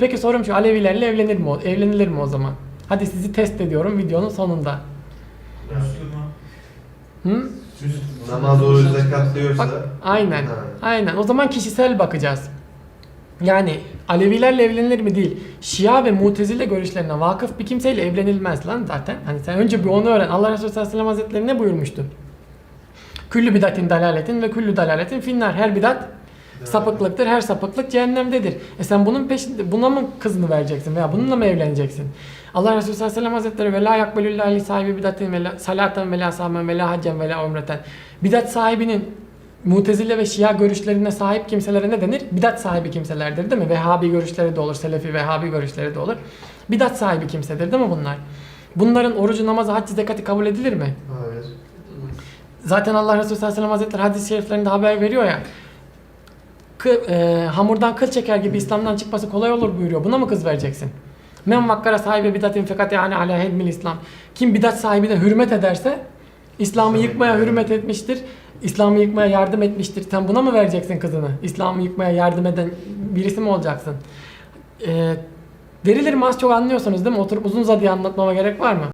Peki sorum şu Alevilerle evlenir mi o? Evlenilir mi o zaman? Hadi sizi test ediyorum videonun sonunda. Müslüman. Hı? Namaz, oruç, zekat diyorsa. Bak aynen. Ha. Aynen. O zaman kişisel bakacağız. Yani Alevilerle evlenilir mi değil. Şia ve Mutezile görüşlerine vakıf bir kimseyle evlenilmez lan zaten. Hani sen önce bir onu öğren. Allah Resulü sallallahu aleyhi ve sellem hazretleri ne buyurmuştu? Küllü bidatin dalaletin ve küllü dalaletin finnar. Her bidat sapıklıktır. Her sapıklık cehennemdedir. E sen bunun peşinde buna mı kızını vereceksin veya bununla mı evleneceksin? Allah Resulü sallallahu aleyhi ve sellem hazretleri ve la yakbelullah li sahibi bidatin ve la salaten ve la sahmen ve la haccen ve la umreten. Bidat sahibinin Mutezile ve Şia görüşlerine sahip kimselere ne denir? Bidat sahibi kimselerdir değil mi? Vehhabi görüşleri de olur, Selefi, Vehhabi görüşleri de olur. Bidat sahibi kimsedir değil mi bunlar? Bunların orucu, namazı, haccı, zekati kabul edilir mi? Hayır. Zaten Allah Resulü sallallahu aleyhi ve sellem hazretleri hadis-i şeriflerinde haber veriyor ya. Kı- e, hamurdan kıl çeker gibi İslam'dan çıkması kolay olur buyuruyor. Buna mı kız vereceksin? Men vakkara sahibi bidatin fekati yani ala hedmil İslam. Kim bidat sahibi de hürmet ederse İslam'ı yıkmaya hürmet etmiştir. İslam'ı yıkmaya yardım etmiştir. Sen buna mı vereceksin kızını? İslam'ı yıkmaya yardım eden birisi mi olacaksın? E, verilir mi az çok anlıyorsunuz değil mi? Oturup uzun uzadıya anlatmama gerek var mı?